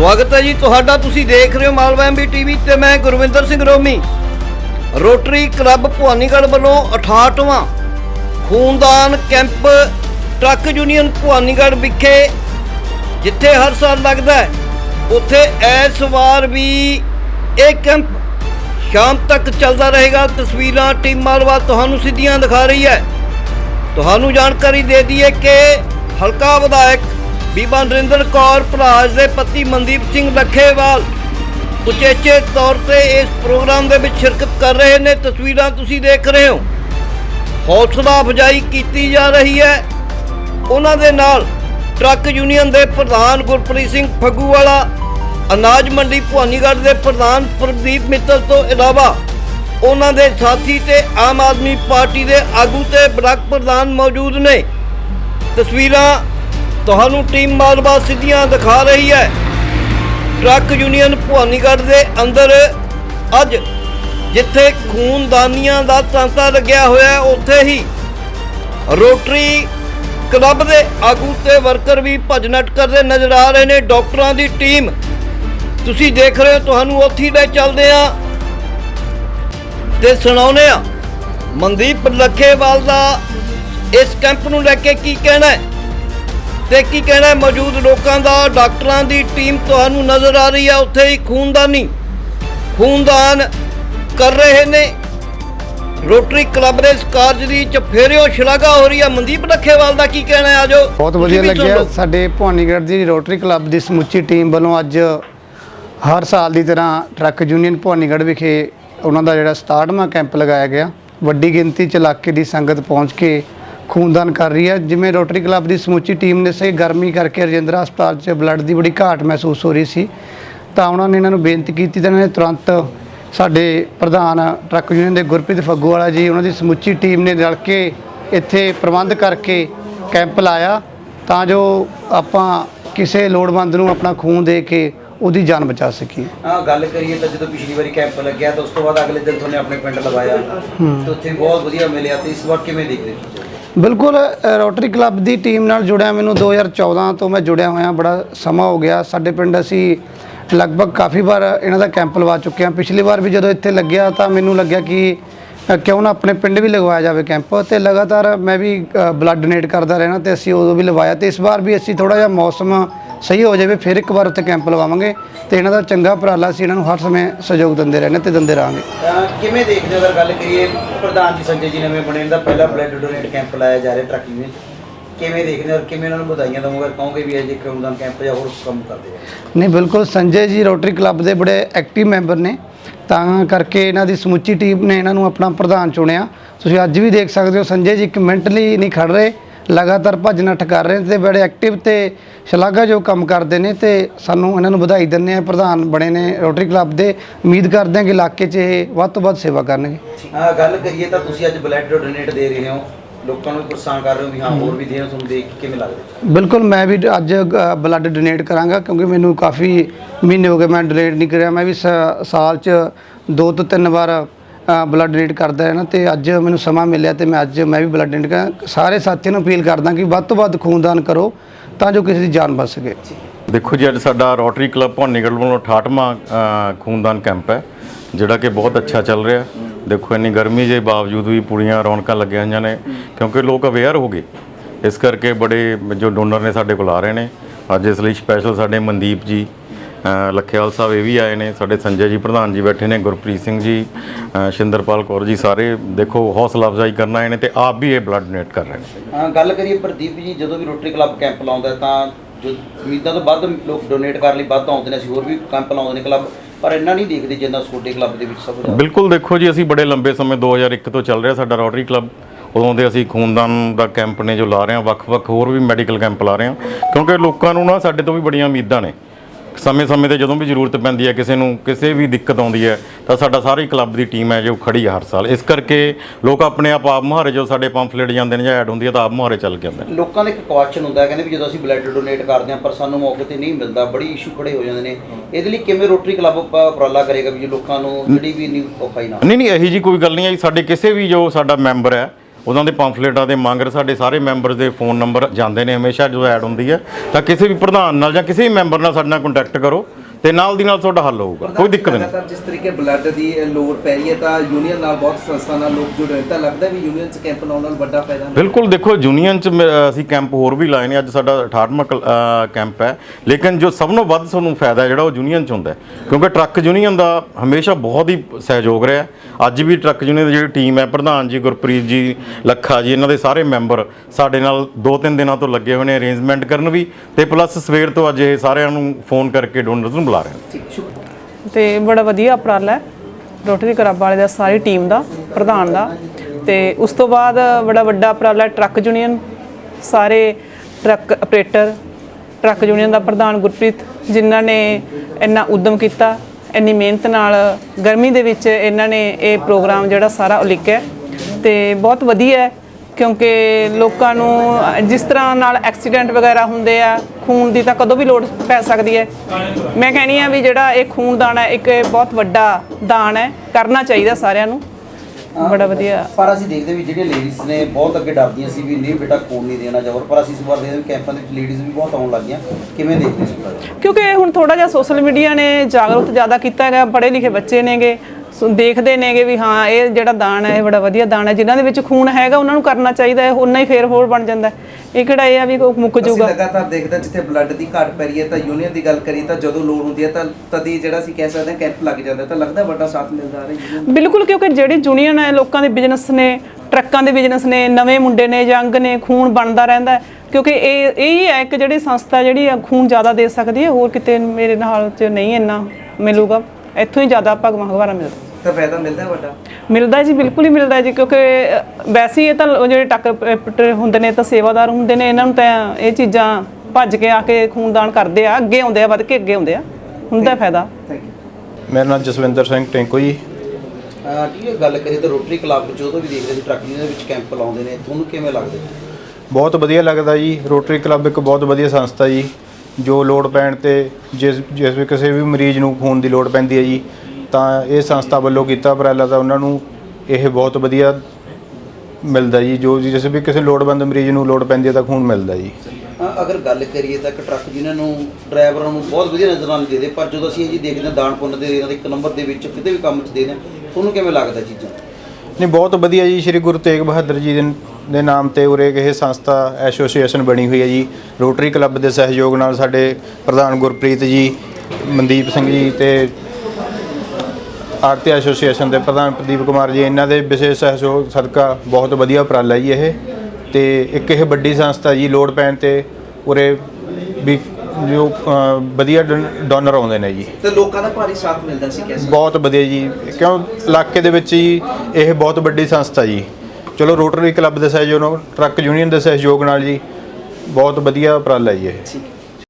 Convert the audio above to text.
ਸਵਾਗਤ ਹੈ ਜੀ ਤੁਹਾਡਾ, ਤੁਸੀਂ ਦੇਖ ਰਹੇ ਹੋ ਮਾਲਵਾ ਐਮਬੀ ਟੀਵੀ ਤੇ ਮੈਂ ਗੁਰਵਿੰਦਰ ਸਿੰਘ ਰੋਮੀ। ਰੋਟਰੀ ਕਲੱਬ ਭਵਾਨੀਗੜ੍ਹ ਵੱਲੋਂ 68ਵਾਂ ਖੂਨਦਾਨ ਕੈਂਪ ਟਰੱਕ ਯੂਨੀਅਨ ਭਵਾਨੀਗੜ੍ਹ ਵਿਖੇ, ਜਿੱਥੇ ਹਰ ਸਾਲ ਲੱਗਦਾ ਹੈ। ਉੱਥੇ ਇਸ ਵਾਰ ਵੀ ਇਹ ਕੈਂਪ ਸ਼ਾਮ ਤੱਕ ਚੱਲਦਾ ਰਹੇਗਾ। ਤਸਵੀਰਾਂ ਟੀਮ ਮਾਲਵਾ ਤੁਹਾਨੂੰ ਸਿੱਧੀਆਂ ਦਿਖਾ ਰਹੀ ਹੈ। ਤੁਹਾਨੂੰ ਜਾਣਕਾਰੀ ਦੇ ਦਈਏ ਕਿ ਹਲਕਾ ਵਿਧਾਇਕ ਬੀਬਾ ਨਰਿੰਦਰ ਕੌਰ ਭਰਾਜ ਦੇ ਪਤੀ ਮਨਦੀਪ ਸਿੰਘ ਲੱਖੇਵਾਲ। ਉਚੇਚੇ ਤੌਰ ਤੇ ਇਸ ਪ੍ਰੋਗਰਾਮ ਦੇ ਵਿੱਚ ਸ਼ਿਰਕਤ ਕਰ ਰਹੇ ਨੇ। ਤਸਵੀਰਾਂ ਤੁਸੀਂ ਦੇਖ ਰਹੇ ਹੋ। ਹੌਸਲਾ ਅਫਜਾਈ ਕੀਤੀ ਜਾ ਰਹੀ ਹੈ। ਉਹਨਾਂ ਦੇ ਨਾਲ ਟਰੱਕ ਯੂਨੀਅਨ ਦੇ ਪ੍ਰਧਾਨ ਗੁਰਪ੍ਰੀਤ ਸਿੰਘ ਫੱਗੂਵਾਲਾ, ਅਨਾਜ ਮੰਡੀ ਭਵਾਨੀਗੜ੍ਹ ਦੇ ਪ੍ਰਧਾਨ ਪ੍ਰਦੀਪ ਮਿੱਤਲ ਤੋਂ ਇਲਾਵਾ ਉਹਨਾਂ ਦੇ ਸਾਥੀ ਤੇ ਆਮ ਆਦਮੀ ਪਾਰਟੀ ਦੇ ਆਗੂ ਤੇ ਬਲਾਕ ਪ੍ਰਧਾਨ ਮੌਜੂਦ ਨੇ। ਤਸਵੀਰਾਂ ਤੁਹਾਨੂੰ ਟੀਮ ਮਾਲਵਾ ਸਿੱਧੀਆਂ ਦਿਖਾ ਰਹੀ ਹੈ। ਟਰੱਕ ਯੂਨੀਅਨ ਭਵਾਨੀਗੜ੍ਹ ਦੇ ਅੰਦਰ ਅੱਜ ਜਿੱਥੇ ਖੂਨਦਾਨੀਆਂ ਦਾ ਤਾਂਤਾ ਲੱਗਿਆ ਹੋਇਆ ਉੱਥੇ ਹੀ ਰੋਟਰੀ ਕਲੱਬ ਦੇ ਆਗੂ ਤੇ ਵਰਕਰ ਵੀ ਭਜਨਟ ਕਰਦੇ ਨਜ਼ਰ ਆ ਰਹੇ ਨੇ। ਡਾਕਟਰਾਂ ਦੀ ਟੀਮ, ਤੁਸੀਂ ਦੇਖ ਰਹੇ ਹੋ, ਤੁਹਾਨੂੰ ਉੱਥੇ ਲੈ ਚੱਲਦੇ ਆ ਤੇ ਸੁਣਾਉਨੇ ਆ ਮਨਦੀਪ ਲੱਖੇਵਾਲ ਦਾ ਇਸ ਕੈਂਪ ਨੂੰ ਲੈ ਕੇ ਕੀ ਕਹਿਣਾ ਹੈ? ਤੇ ਕੀ ਕਹਿਣਾ ਹੈ? ਮੌਜੂਦ ਲੋਕਾਂ ਦਾ ਡਾਕਟਰਾਂ ਦੀ ਟੀਮ ਤੁਹਾਨੂੰ ਨਜ਼ਰ ਆ ਰਹੀ ਹੈ ਉੱਥੇ ਹੀ ਖੂਨਦਾਨੀ ਖੂਨਦਾਨ ਕਰ ਰਹੇ ਨੇ। ਰੋਟਰੀ ਕਲੱਬ ਦੇ ਇਸ ਕਾਰਜ ਦੀ ਚਫੇਰਿਓ ਸ਼ਲਾਘਾ ਹੋ ਰਹੀ ਹੈ ਮਨਦੀਪ ਲੱਖੇਵਾਲ ਦਾ ਕੀ ਕਹਿਣਾ ਹੈ ਆਜੋ? ਬਹੁਤ ਵਧੀਆ ਲੱਗਿਆ। ਸਾਡੇ ਭਵਾਨੀਗੜ੍ਹ ਦੀ ਰੋਟਰੀ ਕਲੱਬ ਦੀ ਸਮੁੱਚੀ ਟੀਮ ਵੱਲੋਂ ਅੱਜ ਹਰ ਸਾਲ ਦੀ ਤਰ੍ਹਾਂ ਟਰੱਕ ਯੂਨੀਅਨ ਭਵਾਨੀਗੜ੍ਹ ਵਿਖੇ ਉਹਨਾਂ ਦਾ ਜਿਹੜਾ 67ਵਾਂ ਕੈਂਪ ਲਗਾਇਆ ਗਿਆ। ਵੱਡੀ ਗਿਣਤੀ ਚ ਇਲਾਕੇ ਦੀ ਸੰਗਤ ਪਹੁੰਚ ਕੇ ਖੂਨਦਾਨ ਕਰ ਰਹੀ ਹੈ। ਜਿਵੇਂ ਰੋਟਰੀ ਕਲੱਬ ਦੀ ਸਮੁੱਚੀ ਟੀਮ ਨੇ ਸਹੀ ਗਰਮੀ ਕਰਕੇ ਰਜਿੰਦਰਾ ਹਸਪਤਾਲ 'ਚ ਬਲੱਡ ਦੀ ਬੜੀ ਘਾਟ ਮਹਿਸੂਸ ਹੋ ਰਹੀ ਸੀ। ਤਾਂ ਉਹਨਾਂ ਨੇ ਇਹਨਾਂ ਨੂੰ ਬੇਨਤੀ ਕੀਤੀ ਤਾਂ ਇਹਨਾਂ ਨੇ ਤੁਰੰਤ ਸਾਡੇ ਪ੍ਰਧਾਨ ਟਰੱਕ ਯੂਨੀਅਨ ਦੇ ਗੁਰਪ੍ਰੀਤ ਫੱਗੂਵਾਲਾ ਜੀ ਉਹਨਾਂ ਦੀ ਸਮੁੱਚੀ ਟੀਮ ਨੇ ਰਲ ਕੇ ਇੱਥੇ ਪ੍ਰਬੰਧ ਕਰਕੇ ਕੈਂਪ ਲਾਇਆ। ਤਾਂ ਜੋ ਆਪਾਂ ਕਿਸੇ ਲੋੜਵੰਦ ਨੂੰ ਆਪਣਾ ਖੂਨ ਦੇ ਕੇ ਉਹਦੀ ਜਾਨ ਬਚਾ ਸਕੀਏ। ਹਾਂ ਗੱਲ ਕਰੀਏ ਤਾਂ ਜਦੋਂ ਪਿਛਲੀ ਵਾਰੀ ਕੈਂਪ ਲੱਗਿਆ ਤਾਂ ਉਸ ਤੋਂ ਬਾਅਦ ਅਗਲੇ ਦਿਨ ਤੁਹਾਨੇ ਆਪਣੇ ਪਿੰਡ ਲਗਾਇਆ ਤੇ ਉੱਥੇ ਬਹੁਤ ਵਧੀਆ ਮਿਲਿਆ ਤੇ ਇਸ ਵਾਰ ਕਿਵੇਂ ਦੇਖਦੇ ਬਿਲਕੁਲ ਰੋਟਰੀ ਕਲੱਬ ਦੀ ਟੀਮ ਨਾਲ ਜੁੜਿਆ ਮੈਨੂੰ 2014 ਤੋਂ ਮੈਂ ਜੁੜਿਆ ਹੋਇਆ, ਬੜਾ ਸਮਾਂ ਹੋ ਗਿਆ। ਸਾਡੇ ਪਿੰਡ ਅਸੀਂ ਲਗਭਗ ਕਾਫੀ ਵਾਰ ਇਹਨਾਂ ਦਾ ਕੈਂਪ ਲਵਾ ਚੁੱਕੇ ਹਾਂ। ਪਿਛਲੀ ਵਾਰ ਵੀ ਜਦੋਂ ਇੱਥੇ ਲੱਗਿਆ ਤਾਂ ਮੈਨੂੰ ਲੱਗਿਆ ਕਿ ਕਿਉਂ ਨਾ ਆਪਣੇ ਪਿੰਡ ਵੀ ਲਗਵਾਇਆ ਜਾਵੇ ਕੈਂਪ ਤੇ ਲਗਾਤਾਰ ਮੈਂ ਵੀ ਬਲੱਡ ਡੋਨੇਟ ਕਰਦਾ ਰਹਿਣਾ ਤੇ ਅਸੀਂ ਉਦੋਂ ਵੀ ਲਵਾਇਆ। ਤੇ ਇਸ ਵਾਰ ਵੀ ਅਸੀਂ ਥੋੜਾ ਜਿਹਾ ਮੌਸਮ ਸਹੀ ਹੋ ਜਾਵੇ ਫਿਰ ਇੱਕ ਵਾਰ ਉੱਥੇ ਕੈਂਪ ਲਵਾਵਾਂਗੇ ਤੇ ਇਹਨਾਂ ਦਾ ਚੰਗਾ ਉਪਰਾਲਾ ਸੀ ਇਹਨਾਂ ਨੂੰ ਹਰ ਸਮੇਂ ਸਹਿਯੋਗ ਦਿੰਦੇ ਰਹਿਣਾ ਤੇ ਦਿੰਦੇ ਰਹਾਂਗੇ। ਕਿਵੇਂ ਦੇਖਦੇ ਹੋ ਅਗਰ ਗੱਲ ਕਰੀਏ ਪ੍ਰਧਾਨ ਜੀ ਸੰਜੇ ਜੀ ਨਵੇਂ ਬਣੇ ਦਾ ਪਹਿਲਾ ਬਲੱਡ ਡੋਨੇਟ ਕੈਂਪ ਲਾਇਆ ਜਾ ਰਿਹਾ ਟਰੱਕ ਯੂਨੀਅਨ 'ਚ। ਕਿਵੇਂ ਦੇਖਦੇ ਹੋ ਔਰ ਕਿਵੇਂ ਉਹਨਾਂ ਨੂੰ ਵਧਾਈਆਂ ਦਵੋਗੇ? ਕਹੋਗੇ ਵੀ ਅਜੇ ਖੂਨਦਾਨ ਕੈਂਪ ਜਾਂ ਹੋਰ ਕੰਮ ਕਰਦੇ ਆ? ਨਹੀਂ ਬਿਲਕੁਲ ਸੰਜੇ ਜੀ ਰੋਟਰੀ ਕਲੱਬ ਦੇ ਬੜੇ ਐਕਟਿਵ ਮੈਂਬਰ ਨੇ। ਤਾਂ ਕਰਕੇ ਇਹਨਾਂ ਦੀ ਸਮੁੱਚੀ ਟੀਮ ਨੇ ਇਹਨਾਂ ਨੂੰ ਆਪਣਾ ਪ੍ਰਧਾਨ ਚੁਣਿਆ। ਤੁਸੀਂ ਅੱਜ ਵੀ ਦੇਖ ਸਕਦੇ ਹੋ ਸੰਜੇ ਜੀ ਇੱਕ ਮਿੰਟ ਲਈ ਨਹੀਂ ਖੜ ਰਹੇ। ਲਗਾਤਾਰ ਭੱਜ ਨੱਠ ਕਰ ਰਹੇ ਨੇ ਤੇ ਬੜੇ ਐਕਟਿਵ ਤੇ ਸ਼ਲਾਘਾਯੋਗ ਕੰਮ ਕਰਦੇ ਨੇ ਤੇ ਸਾਨੂੰ ਇਹਨਾਂ ਨੂੰ ਵਧਾਈ ਦਿੰਦੇ ਆ ਪ੍ਰਧਾਨ ਬਣੇ ਨੇ ਰੋਟਰੀ ਕਲੱਬ ਦੇ। ਉਮੀਦ ਕਰਦੇ ਹਾਂ ਕਿ ਇਲਾਕੇ 'ਚ ਇਹ ਵੱਧ ਤੋਂ ਵੱਧ ਸੇਵਾ ਕਰਨਗੇ। ਹਾਂ ਗੱਲ ਕਰੀਏ ਤਾਂ ਤੁਸੀਂ ਅੱਜ ਬਲੱਡ ਡੋਨੇਟ ਦੇ ਰਹੇ ਹੋ। ਲੋਕਾਂ ਨੂੰ ਪ੍ਰਸਾਨ ਕਰ ਰਹੇ ਹੋ ਵੀ ਹਾਂ ਹੋਰ ਵੀ ਦੇਣ ਤੁਹਾਨੂੰ ਦੇਖ ਕੇ ਕਿਵੇਂ ਲੱਗਦਾ? ਬਿਲਕੁਲ ਮੈਂ ਵੀ ਅੱਜ ਬਲੱਡ ਡੋਨੇਟ ਕਰਾਂਗਾ ਕਿਉਂਕਿ ਮੈਨੂੰ ਕਾਫੀ ਮਹੀਨੇ ਹੋ ਗਏ ਮੈਂ ਡੋਨੇਟ ਨਹੀਂ ਕਰਿਆ। ਮੈਂ ਵੀ ਸਾਲ 'ਚ ਦੋ ਤੋਂ ਤਿੰਨ ਵਾਰ ਬਲੱਡ ਡੋਨੇਟ ਕਰਦਾ ਹੈ ਨਾ, ਤੇ ਅੱਜ ਮੈਨੂੰ ਸਮਾਂ ਮਿਲਿਆ ਤੇ ਮੈਂ ਅੱਜ ਮੈਂ ਵੀ ਬਲੱਡ ਡੋਨੇਟ ਕਰਾਂ। ਸਾਰੇ ਸਾਥੀਆਂ ਨੂੰ ਅਪੀਲ ਕਰਦਾ ਕਿ ਵੱਧ ਤੋਂ ਵੱਧ ਖੂਨਦਾਨ ਕਰੋ, ਤਾਂ ਜੋ ਕਿਸੇ ਦੀ ਜਾਨ ਬਚ ਸਕੇ। ਦੇਖੋ ਜੀ, ਅੱਜ ਸਾਡਾ ਰੋਟਰੀ ਕਲੱਬ ਭਵਾਨੀਗੜ੍ਹ ਵੱਲੋਂ 68ਵਾਂ ਖੂਨਦਾਨ ਕੈਂਪ ਹੈ, ਜਿਹੜਾ ਕਿ ਬਹੁਤ ਅੱਛਾ ਚੱਲ ਰਿਹਾ। ਦੇਖੋ, ਇੰਨੀ ਗਰਮੀ ਦੇ ਬਾਵਜੂਦ ਵੀ ਪੂਰੀਆਂ ਰੌਣਕਾਂ ਲੱਗੀਆਂ ਹੋਈਆਂ ਨੇ, ਕਿਉਂਕਿ ਲੋਕ ਅਵੇਅਰ ਹੋ ਗਏ। ਇਸ ਕਰਕੇ ਬੜੇ ਜੋ ਡੋਨਰ ਨੇ ਸਾਡੇ ਕੋਲ ਆ ਰਹੇ ਨੇ। ਅੱਜ ਇਸ ਲਈ ਸਪੈਸ਼ਲ ਸਾਡੇ ਮਨਦੀਪ ਜੀ ਲੱਖੇਵਾਲ ਸਾਹਿਬ ਇਹ ਵੀ ਆਏ ਨੇ ਸਾਡੇ ਸੰਜੇ ਜੀ ਪ੍ਰਧਾਨ ਜੀ ਬੈਠੇ ਨੇ ਗੁਰਪ੍ਰੀਤ ਸਿੰਘ ਜੀ ਸ਼ਿੰਦਰਪਾਲ ਕੌਰ ਜੀ ਸਾਰੇ ਦੇਖੋ ਹੌਸਲਾ ਅਫਜ਼ਾਈ ਕਰਨ ਆਏ ਨੇ ਤੇ ਆਪ ਵੀ ਇਹ ਬਲੱਡ ਡੋਨੇਟ ਕਰ ਰਹੇ ਨੇ। ਗੱਲ ਕਰੀਏ ਪ੍ਰਦੀਪ ਜੀ ਜਦੋਂ ਵੀ ਰੋਟਰੀ ਕਲੱਬ ਕੈਂਪ ਲਾਉਂਦਾ ਤਾਂ ਜੋ ਉਮੀਦਾਂ ਤੋਂ ਵੱਧ ਲੋਕ ਡੋਨੇਟ ਕਰਨ ਲਈ ਵੱਧ ਆਉਂਦੇ ਨੇ ਅਸੀਂ ਹੋਰ ਵੀ ਕੈਂਪ ਲਾਉਂਦੇ ਨੇ ਕਲੱਬ ਪਰ ਇੰਨਾ ਨਹੀਂ ਦੇਖਦੇ ਜਿੰਨਾ ਛੋਟੇ ਕਲੱਬ ਦੇ ਵਿੱਚ ਸਭ ਬਿਲਕੁਲ ਦੇਖੋ ਜੀ ਅਸੀਂ ਬੜੇ ਲੰਬੇ ਸਮੇਂ 2001 ਤੋਂ ਚੱਲ ਰਿਹਾ ਸਾਡਾ ਰੋਟਰੀ ਕਲੱਬ ਉਦੋਂ ਦੇ ਅਸੀਂ ਖੂਨਦਾਨ ਦਾ ਕੈਂਪ ਨੇ ਜੋ ਲਾ ਰਹੇ ਹਾਂ ਵੱਖ-ਵੱਖ ਹੋਰ ਵੀ ਮੈਡੀਕਲ ਕੈਂਪ ਲਾ ਰਹੇ ਹਾਂ ਕਿਉਂਕਿ ਲੋਕਾਂ ਨੂੰ ਨਾ ਸਾਡੇ ਤੋਂ ਵੀ ਬੜੀਆਂ ਉਮੀਦਾਂ ਨੇ। ਸਮੇਂ-ਸਮੇਂ ਤੇ ਜਦੋਂ ਵੀ ਜ਼ਰੂਰਤ ਪੈਂਦੀ ਹੈ ਕਿਸੇ ਨੂੰ ਕਿਸੇ ਵੀ ਦਿੱਕਤ ਆਉਂਦੀ ਹੈ ਤਾਂ ਸਾਡਾ ਸਾਰੀ ਕਲੱਬ ਦੀ ਟੀਮ ਹੈ ਜੋ ਖੜੀ ਹੈ ਹਰ ਸਾਲ। ਇਸ ਕਰਕੇ ਲੋਕ ਆਪਣੇ ਆਪ ਆਪ ਮੁਹਾਰੇ ਜੋ ਸਾਡੇ ਪੰਫਲੇਟ ਜਾਂਦੇ ਨੇ ਜਾਂ ਐਡ ਹੁੰਦੀ ਹੈ ਤਾਂ ਆਪ ਮੁਹਾਰੇ ਚੱਲ ਕੇ ਆਉਂਦੇ ਨੇ। ਲੋਕਾਂ ਦਾ ਇੱਕ ਕੁਐਸਚਨ ਹੁੰਦਾ ਹੈ ਕਹਿੰਦੇ ਵੀ ਜਦੋਂ ਅਸੀਂ ਬਲੱਡ ਡੋਨੇਟ ਕਰਦੇ ਹਾਂ ਪਰ ਸਾਨੂੰ ਮੌਕੇ ਤੇ ਨਹੀਂ ਮਿਲਦਾ ਬੜੀ ਇਸ਼ੂ ਖੜੇ ਹੋ ਜਾਂਦੇ ਨੇ। ਇਹਦੇ ਲਈ ਕਿਵੇਂ ਰੋਟਰੀ ਕਲੱਬ ਉਪ- ਉਪਰਾਲਾ ਕਰੇਗਾ ਵੀ ਜੇ ਲੋਕਾਂ ਨੂੰ ਜਿਹੜੀ ਵੀ ਨਹੀਂ ਔਖਾਈ ਨਾ? ਨਹੀਂ ਨਹੀਂ ਇਹੀ ਜੀ ਕੋਈ ਗੱਲ ਨਹੀਂ ਹੈ। ਸਾਡੇ ਕਿਸੇ ਵੀ ਜੋ ਸਾਡਾ ਮੈਂਬਰ ਹੈ ਉਹਨਾਂ ਦੇ ਪੰਫਲੇਟਾਂ ਦੇ ਮੰਗਰ ਸਾਡੇ ਸਾਰੇ ਮੈਂਬਰਸ ਦੇ ਫੋਨ ਨੰਬਰ ਜਾਂਦੇ ਨੇ, ਹਮੇਸ਼ਾ ਜੋ ਐਡ ਹੁੰਦੀ ਹੈ, ਤਾਂ ਕਿਸੇ ਵੀ ਪ੍ਰਧਾਨ ਨਾਲ ਜਾਂ ਕਿਸੇ ਵੀ ਮੈਂਬਰ ਨਾਲ ਸਾਡੇ ਨਾਲ ਕੰਟੈਕਟ ਕਰੋ। ਤੇ ਨਾਲ ਦੀ ਨਾਲ ਤੁਹਾਡਾ ਹੱਲ ਹੋਊਗਾ ਕੋਈ ਦਿੱਕਤ ਨਹੀਂ। ਲਗਾਤਾਰ ਜਿਸ ਤਰੀਕੇ ਬਲੱਡ ਦੀ ਲੋੜ ਪੈ ਰਹੀ ਹੈ ਤਾਂ ਯੂਨੀਅਨ ਨਾਲ ਬਹੁਤ ਸੰਸਥਾ ਨਾਲ ਲੋਕ ਜੁੜੇ ਤਾਂ ਲੱਗਦਾ ਵੀ ਯੂਨੀਅਨ ਚ ਕੈਂਪ ਲਾਉਣ ਨਾਲ ਵੱਡਾ ਫਾਇਦਾ ਹੈ ਬਿਲਕੁਲ ਦੇਖੋ ਯੂਨੀਅਨ ਚ ਅਸੀਂ ਕੈਂਪ ਹੋਰ ਵੀ ਲਾਏ ਨੇ ਅੱਜ ਸਾਡਾ 68ਵਾਂ ਕਲ- ਅ, ਕੈਂਪ ਹੈ। ਲੇਕਿਨ ਜੋ ਸਭ ਤੋਂ ਵੱਧ ਸਾਨੂੰ ਫਾਇਦਾ ਜਿਹੜਾ ਉਹ ਯੂਨੀਅਨ ਚ ਹੁੰਦਾ ਕਿਉਂਕਿ ਟਰੱਕ ਯੂਨੀਅਨ ਦਾ ਹਮੇਸ਼ਾ ਬਹੁਤ ਹੀ ਸਹਿਯੋਗ ਰਿਹਾ ਅੱਜ ਵੀ ਟਰੱਕ ਯੂਨੀਅਨ ਦੀ ਜਿਹੜੀ ਟੀਮ ਹੈ ਪ੍ਰਧਾਨ ਜੀ ਗੁਰਪ੍ਰੀਤ ਜੀ ਲੱਖਾ ਜੀ ਇਹਨਾਂ ਦੇ ਸਾਰੇ ਮੈਂਬਰ ਸਾਡੇ ਨਾਲ ਦੋ ਤਿੰਨ ਦਿਨਾਂ ਤੋਂ ਲੱਗੇ ਹੋਏ ਨੇ ਅਰੇਂਜਮੈਂਟ ਕਰਨ ਵੀ। ਤੇ ਪਲੱਸ ਸਵੇਰ ਤੋਂ ਅੱਜ ਇਹ ਸਾਰਿਆਂ ਨੂੰ ਫੋਨ ਕਰਕੇ ਡੋਨਰਸ ਨੂੰ ਬੁਲਾ ਰਹੇ ਨੇ ਤੇ ਬੜਾ ਵਧੀਆ ਉਪਰਾਲਾ ਹੈ। ਰੋਟਰੀ ਕਲੱਬ ਵਾਲੇ ਦਾ, ਸਾਰੀ ਟੀਮ ਦਾ, ਪ੍ਰਧਾਨ ਦਾ। ਤੇ ਉਸ ਤੋਂ ਬਾਅਦ ਬੜਾ ਵੱਡਾ ਉਪਰਾਲਾ ਟਰੱਕ ਯੂਨੀਅਨ। ਸਾਰੇ ਟਰੱਕ ਆਪਰੇਟਰ, ਟਰੱਕ ਯੂਨੀਅਨ ਦਾ ਪ੍ਰਧਾਨ ਗੁਰਪ੍ਰੀਤ, ਜਿਨ੍ਹਾਂ ਨੇ ਇੰਨਾ ਉਦਮ ਕੀਤਾ, ਇੰਨੀ ਮਿਹਨਤ ਨਾਲ ਗਰਮੀ ਦੇ ਵਿੱਚ ਇਹਨਾਂ ਨੇ ਇਹ ਪ੍ਰੋਗਰਾਮ ਜਿਹੜਾ ਸਾਰਾ ਉਲੀਕਿਆ ਤੇ ਬਹੁਤ ਵਧੀਆ ਹੈ। ਕਿਉਂਕਿ ਲੋਕਾਂ ਨੂੰ ਜਿਸ ਤਰ੍ਹਾਂ ਨਾਲ ਐਕਸੀਡੈਂਟ ਵਗੈਰਾ ਹੁੰਦੇ ਆ ਖੂਨ ਦੀ ਤਾਂ ਕਦੋਂ ਵੀ ਲੋੜ ਪੈ ਸਕਦੀ ਹੈ। ਮੈਂ ਕਹਿੰਦੀ ਆ ਵੀ ਜਿਹੜਾ ਇਹ ਖੂਨ ਦਾਨ ਹੈ ਇੱਕ ਬਹੁਤ ਵੱਡਾ ਦਾਨ ਹੈ ਕਰਨਾ ਚਾਹੀਦਾ ਸਾਰਿਆਂ ਨੂੰ। ਬੜਾ ਵਧੀਆ। ਪਰ ਅਸੀਂ ਦੇਖਦੇ ਵੀ ਜਿਹੜੀਆਂ ਲੇਡੀਜ਼ ਨੇ ਬਹੁਤ ਅੱਗੇ ਡਰਦੀਆਂ ਸੀ ਵੀ ਨਹੀਂ ਬੇਟਾ ਖੂਨ ਨਹੀਂ ਦੇਣਾ ਜਾਂ ਹੋਰ ਪਰ ਅਸੀਂ ਇਸ ਵਾਰ ਦੇਖਦੇ ਕੈਂਪਾਂ ਦੇ ਵਿੱਚ ਲੇਡੀਜ਼ ਵੀ ਬਹੁਤ ਆਉਣ ਲੱਗ ਗਈਆਂ ਕਿਵੇਂ ਦੇਖਦੇ ਬਾਰੇ? ਕਿਉਂਕਿ ਹੁਣ ਥੋੜਾ ਜਿਹਾ ਸੋਸ਼ਲ ਮੀਡੀਆ ਨੇ ਜਾਗਰੂਕ ਜ਼ਿਆਦਾ ਕੀਤਾ ਹੈਗਾ ਪੜ੍ਹੇ ਲਿਖੇ ਬੱਚੇ ਨੇਗੇ। ਸੋ ਦੇਖਦੇ ਨੇਗੇ ਵੀ ਹਾਂ ਇਹ ਜਿਹੜਾ ਦਾਨ ਹੈ ਇਹ ਬੜਾ ਵਧੀਆ ਦਾਨ ਹੈ ਜਿਨ੍ਹਾਂ ਦੇ ਵਿੱਚ ਖੂਨ ਹੈਗਾ ਉਹਨਾਂ ਨੂੰ ਕਰਨਾ ਚਾਹੀਦਾ ਹੈ ਉਹਨਾਂ ਹੀ ਫੇਰ ਹੋਰ ਬਣ ਜਾਂਦਾ ਹੈ। ਇਹ ਕਿਹੜਾ ਇਹ ਆ ਵੀ ਮੁੱਕ ਅਸੀਂ ਜਾਊਗਾ ਲਗਾਤਾਰ ਦੇਖਦੇ ਹਾਂ ਜਿੱਥੇ ਬਲੱਡ ਦੀ ਘਾਟ ਪੈ ਰਹੀ ਹੈ ਤਾਂ ਯੂਨੀਅਨ ਦੀ ਗੱਲ ਕਰੀਏ ਤਾਂ ਜਦੋਂ ਲੋੜ ਹੁੰਦੀ ਹੈ ਤਾਂ ਤਦੀ ਜਿਹੜਾ ਅਸੀਂ ਕਹਿ ਸਕਦੇ ਹਾਂ ਕੈਂਪ ਲੱਗ ਜਾਂਦਾ ਹੈ। ਤਾਂ ਲੱਗਦਾ ਵੱਡਾ ਸਾਥ ਮਿਲਦਾ ਯੂਨੀਅਨ ਬਿਲਕੁਲ ਕਿਉਂਕਿ ਜਿਹੜੀ ਯੂਨੀਅਨ ਹੈ ਲੋਕਾਂ ਦੇ ਬਿਜ਼ਨਸ ਨੇ ਟਰੱਕਾਂ ਦੇ ਬਿਜ਼ਨਸ ਨੇ ਨਵੇਂ ਮੁੰਡੇ ਨੇ ਯੰਗ ਨੇ ਖੂਨ ਬਣਦਾ ਰਹਿੰਦਾ ਹੈ। ਕਿਉਂਕਿ ਇਹ ਇਹ ਹੀ ਹੈ ਇੱਕ ਜਿਹੜੀ ਸੰਸਥਾ ਜਿਹੜੀ ਆ ਖੂਨ ਜ਼ਿਆਦਾ ਦੇ ਸਕਦੀ ਹੈ ਹੋਰ ਕਿਤੇ ਮੇਰੇ ਨਾਲ ਚ ਨਹੀਂ ਇੰਨਾ ਮਿਲੂਗਾ ਇੱਥੋਂ ਹੀ ਜ਼ਿਆਦਾ ਭਗਵਾਨ ਹਵਾਰਾ ਮਿਲਦਾ ਤਾਂ ਫਾਇਦਾ ਮਿਲਦਾ ਹੈ ਵੱਡਾ ਮਿਲਦਾ ਹੈ ਜੀ ਬਿਲਕੁਲ ਹੀ ਮਿਲਦਾ ਹੈ ਜੀ ਕਿਉਂਕਿ ਵੈਸੇ ਹੀ ਇਹ ਤਾਂ ਜਿਹੜੇ ਟੱਕ ਹੁੰਦੇ ਨੇ ਤਾਂ ਸੇਵਾਦਾਰ ਹੁੰਦੇ ਨੇ ਇਹਨਾਂ ਨੂੰ ਤਾਂ ਇਹ ਚੀਜ਼ਾਂ ਭੱਜ ਕੇ ਆ ਕੇ ਖੂਨਦਾਨ ਕਰਦੇ ਆ ਅੱਗੇ ਆਉਂਦੇ ਆ ਵੱਧ ਕੇ ਅੱਗੇ ਆਉਂਦੇ ਆ। ਹੁੰਦਾ ਫਾਇਦਾ। ਥੈਂਕ ਯੂ ਮੇਰਾ ਨਾਮ ਜਸਵਿੰਦਰ ਸਿੰਘ ਟਿੰਕੂ ਜੀ। ਠੀਕ ਹੈ ਗੱਲ ਕਰੀਏ ਤਾਂ ਰੋਟਰੀ ਕਲੱਬ ਜਦੋਂ ਵੀ ਦੇਖਦੇ ਸੀ ਟਰੱਕ ਦੇ ਵਿੱਚ ਕੈਂਪ ਲਾਉਂਦੇ ਨੇ ਤੁਹਾਨੂੰ ਕਿਵੇਂ ਲੱਗਦਾ? ਬਹੁਤ ਵਧੀਆ ਲੱਗਦਾ ਜੀ ਰੋਟਰੀ ਕਲੱਬ ਇੱਕ ਬਹੁਤ ਵਧੀਆ ਸੰਸਥਾ ਜੀ ਜੋ ਲੋੜ ਪੈਣ ਤੇ ਜਿਸ ਜਿਸ ਵੀ ਕਿਸੇ ਵੀ ਮਰੀਜ਼ ਨੂੰ ਖੂਨ ਦੀ ਲੋੜ ਪੈਂਦੀ ਹੈ ਜੀ ਤਾਂ ਇਹ ਸੰਸਥਾ ਵੱਲੋਂ ਕੀਤਾ ਉਪਰਾਲਾ ਤਾਂ ਉਹਨਾਂ ਨੂੰ ਇਹ ਬਹੁਤ ਵਧੀਆ ਮਿਲਦਾ ਜੀ ਜੋ ਜਿਸ ਵੀ ਕਿਸੇ ਲੋੜਵੰਦ ਮਰੀਜ਼ ਨੂੰ ਲੋੜ ਪੈਂਦੀ ਹੈ ਤਾਂ ਖੂਨ ਮਿਲਦਾ ਜੀ। ਅਗਰ ਗੱਲ ਕਰੀਏ ਤਾਂ ਇੱਕ ਟਰੱਕ ਯੂਨੀਅਨ ਨੂੰ ਡਰਾਈਵਰਾਂ ਨੂੰ ਬਹੁਤ ਵਧੀਆ ਨਜ਼ਰ ਨਾਲ ਦੇਦੇ ਪਰ ਜਦੋਂ ਅਸੀਂ ਇਹ ਜੀ ਦੇਖਦੇ ਹਾਂ ਦਾਨ ਪੁੰਨ ਦੇ ਇਹਨਾਂ ਦੇ ਇੱਕ ਨੰਬਰ ਦੇ ਵਿੱਚ ਕਿਤੇ ਵੀ ਕੰਮ 'ਚ ਦੇ ਦੇਣ ਤੁਹਾਨੂੰ ਕਿਵੇਂ ਲੱਗਦਾ ਚੀਜ਼ਾਂ? ਨਹੀਂ ਬਹੁਤ ਵਧੀਆ ਜੀ ਸ੍ਰੀ ਗੁਰੂ ਤੇਗ ਬਹਾਦਰ ਜੀ ਦੇ ਦੇ ਨਾਮ ਤੇ ਉਰੇ ਇਹ ਸੰਸਥਾ ਐਸੋਸੀਏਸ਼ਨ ਬਣੀ ਹੋਈ ਹੈ ਜੀ। ਰੋਟਰੀ ਕਲੱਬ ਦੇ ਸਹਿਯੋਗ ਨਾਲ ਸਾਡੇ ਪ੍ਰਧਾਨ ਗੁਰਪ੍ਰੀਤ ਜੀ ਮਨਦੀਪ ਸਿੰਘ ਜੀ ਤੇ ਆਰਤੀ ਐਸੋਸੀਏਸ਼ਨ ਦੇ ਪ੍ਰਧਾਨ ਪ੍ਰਦੀਪ ਕੁਮਾਰ ਜੀ ਇਹਨਾਂ ਦੇ ਵਿਸ਼ੇਸ਼ ਸਹਿਯੋਗ ਸਦਕਾ ਬਹੁਤ ਵਧੀਆ ਉਪਰਾਲਾ ਜੀ ਇਹ। ਤੇ ਇੱਕ ਇਹ ਵੱਡੀ ਸੰਸਥਾ ਜੀ ਲੋੜ ਪੈਣ ਤੇ ਉਰੇ ਵੀ ਜੋ ਵਧੀਆ ਡੋਨਰ ਆਉਂਦੇ ਨੇ ਜੀ। ਤੇ ਲੋਕਾਂ ਦਾ ਭਾਰੀ ਸਾਥ ਮਿਲਦਾ ਸੀ ਸਕਦੇ ਬਹੁਤ ਵਧੀਆ ਜੀ। ਕਿਉਂ ਇਲਾਕੇ ਦੇ ਵਿੱਚ ਹੀ ਇਹ ਬਹੁਤ ਵੱਡੀ ਸੰਸਥਾ ਜੀ। ਚਲੋ ਰੋਟਰੀ ਕਲੱਬ ਦੇ ਸਹਿਯੋਗ ਨਾਲ ਟਰੱਕ ਯੂਨੀਅਨ ਦੇ ਸਹਿਯੋਗ ਨਾਲ ਜੀ ਬਹੁਤ ਵਧੀਆ ਉਪਰਾਲਾ ਜੀ ਇਹ। ਠੀਕ।